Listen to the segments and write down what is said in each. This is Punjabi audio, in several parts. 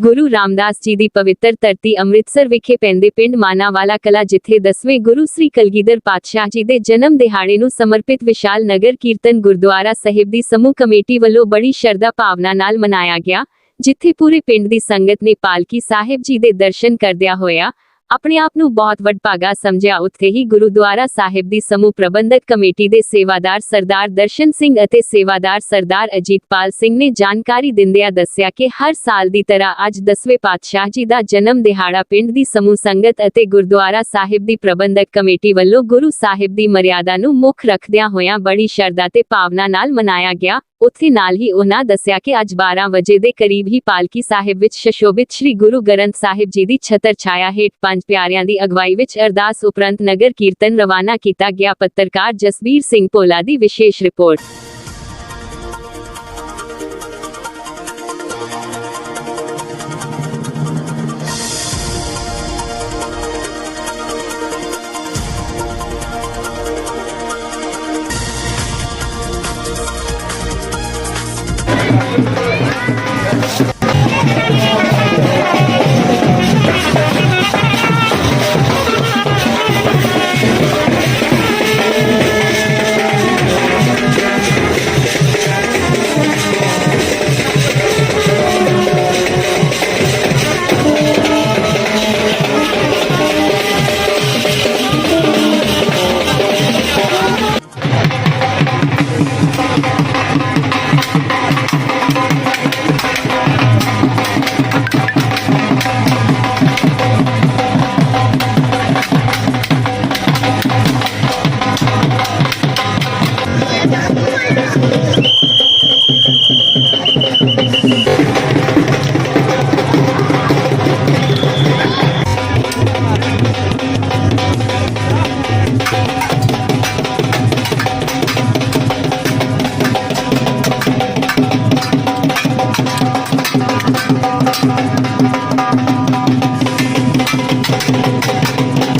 ਗੁਰੂ ਰਾਮਦਾਸ ਜੀ ਦੀ ਪਵਿੱਤਰ ਧਰਤੀ ਅੰਮ੍ਰਿਤਸਰ ਵਿਖੇ ਪੈਂਦੇ ਪਿੰਡ ਮਾਨਾਵਾਲਾ ਕਲਾ ਜਿੱਥੇ 10ਵੇਂ ਗੁਰੂ ਸ੍ਰੀ ਕਲਗੀਧਰ ਪਾਤਸ਼ਾਹ ਜੀ ਦੇ ਜਨਮ ਦਿਹਾੜੇ ਨੂੰ ਸਮਰਪਿਤ ਵਿਸ਼ਾਲ ਨਗਰ ਕੀਰਤਨ ਗੁਰਦੁਆਰਾ ਸਾਹਿਬ ਦੀ ਸਮੂਹ ਕਮੇਟੀ ਵੱਲੋਂ ਬੜੀ ਸ਼ਰਧਾ ਭਾਵਨਾ ਨਾਲ ਮਨਾਇਆ ਗਿਆ, ਜਿੱਥੇ ਪੂਰੇ ਪਿੰਡ ਦੀ ਸੰਗਤ ਨੇ ਪਾਲਕੀ ਸਾਹਿਬ ਜੀ ਦੇ ਦਰਸ਼ਨ ਕਰਦਿਆਂ ਹੋਇਆ ਆਪਣੇ ਆਪ ਨੂੰ ਬਹੁਤ ਵਡਭਾਗਾ ਸਮਝਿਆ। ਉੱਥੇ ਹੀ ਗੁਰਦੁਆਰਾ ਸਾਹਿਬ ਦੀ ਸਮੂਹ ਪ੍ਰਬੰਧਕ ਕਮੇਟੀ ਦੇ ਸੇਵਾਦਾਰ ਸਰਦਾਰ ਦਰਸ਼ਨ ਸਿੰਘ ਅਤੇ ਸੇਵਾਦਾਰ ਸਰਦਾਰ ਅਜੀਤਪਾਲ ਸਿੰਘ ਨੇ ਜਾਣਕਾਰੀ ਦਿੰਦਿਆਂ ਦੱਸਿਆ ਕਿ ਹਰ ਸਾਲ ਦੀ ਤਰ੍ਹਾਂ ਅੱਜ 10ਵੇਂ ਪਾਤਸ਼ਾਹ ਜੀ ਦਾ ਜਨਮ ਦਿਹਾੜਾ ਪਿੰਡ ਦੀ ਸਮੂਹ ਸੰਗਤ ਅਤੇ ਗੁਰਦੁਆਰਾ ਸਾਹਿਬ ਦੀ ਪ੍ਰਬੰਧਕ ਕਮੇਟੀ ਵੱਲੋਂ ਗੁਰੂ ਸਾਹਿਬ ਦੀ ਮਰਿਆਦਾ ਨੂੰ ਮੁੱਖ ਰੱਖਦਿਆਂ ਹੋਇਆਂ ਬੜੀ ਸ਼ਰਧਾ ਤੇ ਭਾਵਨਾ ਨਾਲ ਮਨਾਇਆ ਗਿਆ। ਉੱਥੇ ਨਾਲ ਹੀ ਉਹਨਾਂ ਦੱਸਿਆ ਕਿ ਅੱਜ 12 ਵਜੇ ਦੇ ਕਰੀਬ ਹੀ ਪਾਲਕੀ ਸਾਹਿਬ ਵਿੱਚ ਸ਼ਸ਼ੋਭਿਤ ਸ੍ਰੀ ਗੁਰੂ ਗ੍ਰੰਥ ਸਾਹਿਬ ਜੀ ਦੀ ਛਤਰ ਛਾਇਆ ਹੇਠ ਪੰਜ ਪਿਆਰਿਆਂ ਦੀ ਅਗਵਾਈ ਵਿੱਚ ਅਰਦਾਸ ਉਪਰੰਤ ਨਗਰ ਕੀਰਤਨ ਰਵਾਨਾ ਕੀਤਾ ਗਿਆ। ਪੱਤਰਕਾਰ ਜਸਬੀਰ ਸਿੰਘ ਭੋਲਾ ਦੀ ਵਿਸ਼ੇਸ਼ ਰਿਪੋਰਟ। Thank you.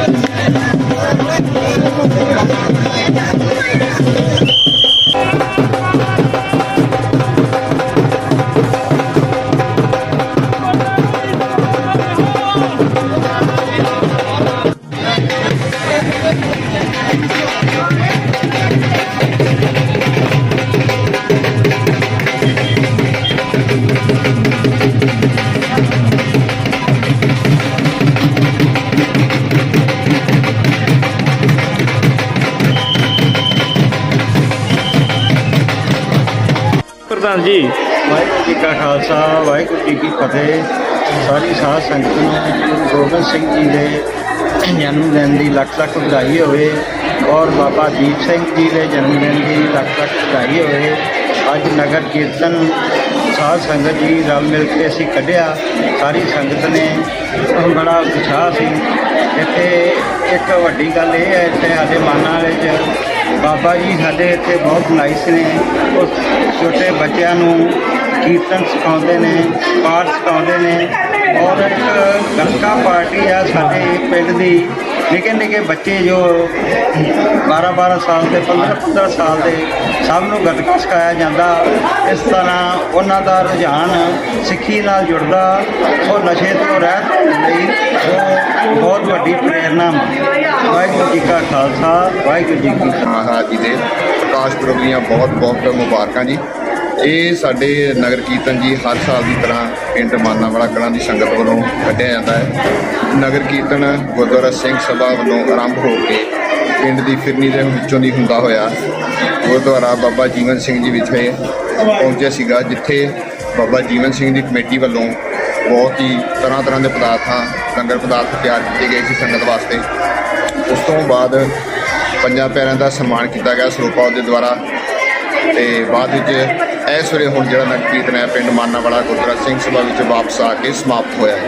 ਪ੍ਰਧਾਨ ਜੀ। ਵਾਹਿਗੁਰੂ ਜੀ ਕਾ ਖਾਲਸਾ, ਵਾਹਿਗੁਰੂ ਜੀ ਕੀ ਫਤਿਹ। ਸਾਰੀ ਸਾਧ ਸੰਗਤ ਨੂੰ ਗੁਰੂ ਗੋਬਿੰਦ ਸਿੰਘ ਜੀ ਦੇ ਜਨਮ ਦਿਨ ਦੀ ਲੱਖ ਲੱਖ ਵਧਾਈ ਹੋਵੇ ਔਰ ਬਾਬਾ ਦੀਪ ਸਿੰਘ ਜੀ ਦੇ ਜਨਮ ਦਿਨ ਦੀ ਲੱਖ ਲੱਖ ਵਧਾਈ ਹੋਵੇ। ਅੱਜ ਨਗਰ ਕੀਰਤਨ ਸਾਧ ਸੰਗਤ ਜੀ ਰਲ ਮਿਲ ਕੇ ਅਸੀਂ ਕੱਢਿਆ, ਸਾਰੀ ਸੰਗਤ ਨੇ ਬੜਾ ਉਤਸ਼ਾਹ ਸੀ। ਇੱਥੇ ਇੱਕ ਵੱਡੀ ਗੱਲ ਇਹ ਹੈ, ਇੱਥੇ ਸਾਡੇ ਮਾਨਾਂ ਵਿੱਚ ਬਾਬਾ ਜੀ ਸਾਡੇ ਇੱਥੇ ਬਹੁਤ ਨਾਈਸ ਨੇ। ਉਹ ਛੋਟੇ ਬੱਚਿਆਂ ਨੂੰ ਕੀਰਤਨ ਸਿਖਾਉਂਦੇ ਨੇ, ਪਾਠ ਸਿਖਾਉਂਦੇ ਨੇ। ਔਰ ਇੱਕ ਗਤਕਾ ਪਾਰਟੀ ਆ ਸਾਡੇ ਪਿੰਡ ਦੀ ਨਿੱਕੇ ਨਿੱਕੇ ਬੱਚੇ ਜੋ 12 12 ਸਾਲ ਦੇ 15 15 ਸਾਲ ਦੇ ਸਭ ਨੂੰ ਗੱਤਕਾ ਸਿਖਾਇਆ ਜਾਂਦਾ। ਇਸ ਤਰ੍ਹਾਂ ਉਹਨਾਂ ਦਾ ਰੁਝਾਨ ਸਿੱਖੀ ਨਾਲ ਜੁੜਦਾ। ਉਹ ਨਸ਼ੇ ਤੋਂ ਰਹਿਤ ਲਈ ਉਹ ਬਹੁਤ ਵੱਡੀ ਪ੍ਰੇਰਨਾ ਵਾਹਿਗੁਰੂ ਜੀ ਕਾ ਖਾਲਸਾ, ਵਾਹਿਗੁਰੂ ਜੀ ਕੀ ਫਤਿਹ। ਮਹਾਰਾਜ ਜੀ ਦੇ ਪ੍ਰਕਾਸ਼ ਪੁਰਬ ਦੀਆਂ ਬਹੁਤ ਬਹੁਤ ਮੁਬਾਰਕਾਂ ਜੀ। ਇਹ ਸਾਡੇ ਨਗਰ ਕੀਰਤਨ ਜੀ ਹਰ ਸਾਲ ਦੀ ਤਰ੍ਹਾਂ ਪਿੰਡ ਮਾਨਾਵਾਲਾ ਕਲਾਂ ਦੀ ਸੰਗਤ ਵੱਲੋਂ ਕੱਢਿਆ ਜਾਂਦਾ ਹੈ। ਨਗਰ ਕੀਰਤਨ ਗੁਰਦੁਆਰਾ ਸਿੰਘ ਸਭਾ ਵੱਲੋਂ ਆਰੰਭ ਹੋ ਕੇ ਪਿੰਡ ਦੀ ਫਿਰਨੀ ਦੇ ਵਿੱਚੋਂ ਦੀ ਹੁੰਦਾ ਹੋਇਆ ਗੁਰਦੁਆਰਾ ਬਾਬਾ ਜੀਵਨ ਸਿੰਘ ਜੀ ਵਿਖੇ ਪਹੁੰਚਿਆ ਸੀਗਾ, ਜਿੱਥੇ ਬਾਬਾ ਜੀਵਨ ਸਿੰਘ ਦੀ ਕਮੇਟੀ ਵੱਲੋਂ ਬਹੁਤ ਹੀ ਤਰ੍ਹਾਂ ਤਰ੍ਹਾਂ ਦੇ ਪਦਾਰਥਾਂ, ਲੰਗਰ ਪਦਾਰਥ ਤਿਆਰ ਕੀਤੇ ਗਏ ਸੀ ਸੰਗਤ ਵਾਸਤੇ। ਉਸ ਤੋਂ ਬਾਅਦ ਪੰਜਾਂ ਪਿਆਰਿਆਂ ਦਾ ਸਨਮਾਨ ਕੀਤਾ ਗਿਆ ਸਰੂਪਾ ਦੇ ਦੁਆਰਾ ਤੇ ਬਾਅਦ ਵਿੱਚ ਇਸ ਵੇਲੇ ਹੁਣ ਜਿਹੜਾ ਨਗਰ ਕੀਰਤਨ ਹੈ ਪਿੰਡ ਮਾਨਾਵਾਲਾ ਗੁਰਦੁਆਰਾ ਸਿੰਘ ਸਭਾ ਵਿੱਚ ਵਾਪਸ ਆ ਕੇ ਸਮਾਪਤ ਹੋਇਆ ਹੈ।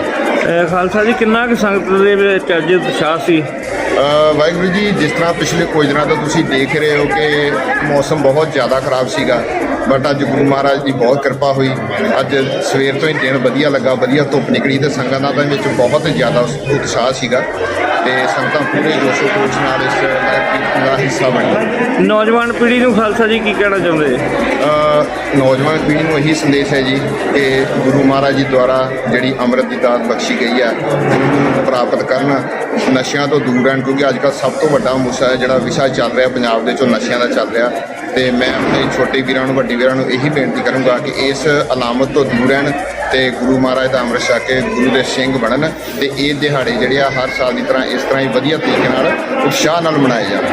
ਅਹ ਖਾਲਸਾ ਜੀ ਕਿੰਨਾ ਕੁ ਸੰਗਤ ਦੇ ਵਿੱਚ ਅੱਜ ਉਤਸ਼ਾਹ ਸੀ? ਅ, ਵਾਹਿਗੁਰੂ ਜੀ ਜਿਸ ਤਰ੍ਹਾਂ ਪਿਛਲੇ ਕੁਝ ਦਿਨਾਂ ਤੋਂ ਤੁਸੀਂ ਦੇਖ ਰਹੇ ਹੋ ਕਿ ਮੌਸਮ ਬਹੁਤ ਜ਼ਿਆਦਾ ਖਰਾਬ ਸੀਗਾ। ਬਟ ਅੱਜ ਗੁਰੂ ਮਹਾਰਾਜ ਦੀ ਬਹੁਤ ਕਿਰਪਾ ਹੋਈ। ਅੱਜ ਸਵੇਰ ਤੋਂ ਹੀ ਦਿਨ ਵਧੀਆ ਲੱਗਾ ਵਧੀਆ ਧੁੱਪ ਨਿਕਲੀ ਤੇ ਸੰਗਤਾਂ ਦੇ ਵਿੱਚ ਬਹੁਤ ਜ਼ਿਆਦਾ ਉਤਸ਼ਾਹ ਸੀਗਾ ਤੇ ਸੰਗਤਾਂ ਪੂਰੇ ਜੋਸ਼ੋ ਖਰੋਸ਼ ਨਾਲ ਇਸ ਕੀਰਤਨ ਦਾ ਹਿੱਸਾ ਬਣੀਆਂ ਨੌਜਵਾਨ ਪੀੜ੍ਹੀ ਨੂੰ ਖਾਲਸਾ ਜੀ ਕੀ ਕਹਿਣਾ ਚਾਹੁੰਦੇ? ਨੌਜਵਾਨ ਪੀੜ੍ਹੀ ਨੂੰ ਇਹੀ ਸੰਦੇਸ਼ ਹੈ ਜੀ ਕਿ ਗੁਰੂ ਮਹਾਰਾਜ ਜੀ ਦੁਆਰਾ ਜਿਹੜੀ ਅੰਮ੍ਰਿਤ ਦੀ ਦਾਤ ਬਖਸ਼ੀ ਗਈ ਹੈ ਉਹਨੂੰ ਪ੍ਰਾਪਤ ਕਰਨ। ਨਸ਼ਿਆਂ ਤੋਂ ਦੂਰ ਰਹਿਣ ਕਿਉਂਕਿ ਅੱਜ ਕੱਲ੍ਹ ਸਭ ਤੋਂ ਵੱਡਾ ਮੁੱਦਾ ਜਿਹੜਾ ਵਿਸ਼ਾ ਚੱਲ ਰਿਹਾ ਪੰਜਾਬ ਦੇ ਵਿੱਚੋਂ ਨਸ਼ਿਆਂ ਦਾ ਚੱਲ ਰਿਹਾ। ਤੇ ਮੈਂ ਆਪਣੇ ਛੋਟੇ ਵੀਰਾਂ ਨੂੰ, ਵੱਡੇ ਵੀਰਾਂ ਨੂੰ ਇਹੀ ਬੇਨਤੀ ਕਰੂੰਗਾ ਕਿ ਇਸ ਅਲਾਮਤ ਤੋਂ ਦੂਰ ਰਹਿਣ ਤੇ ਗੁਰੂ ਮਹਾਰਾਜ ਦਾ ਅੰਮ੍ਰਿਤ ਛਕ ਕੇ ਗੁਰੂ ਦੇ ਸਿੰਘ ਬਣਨ ਤੇ ਇਹ ਦਿਹਾੜੇ ਜਿਹੜੇ ਆ ਹਰ ਸਾਲ ਦੀ ਤਰ੍ਹਾਂ ਇਸ ਤਰ੍ਹਾਂ ਹੀ ਵਧੀਆ ਤਰੀਕੇ ਨਾਲ ਉਤਸ਼ਾਹ ਨਾਲ ਮਨਾਏ ਜਾਣ।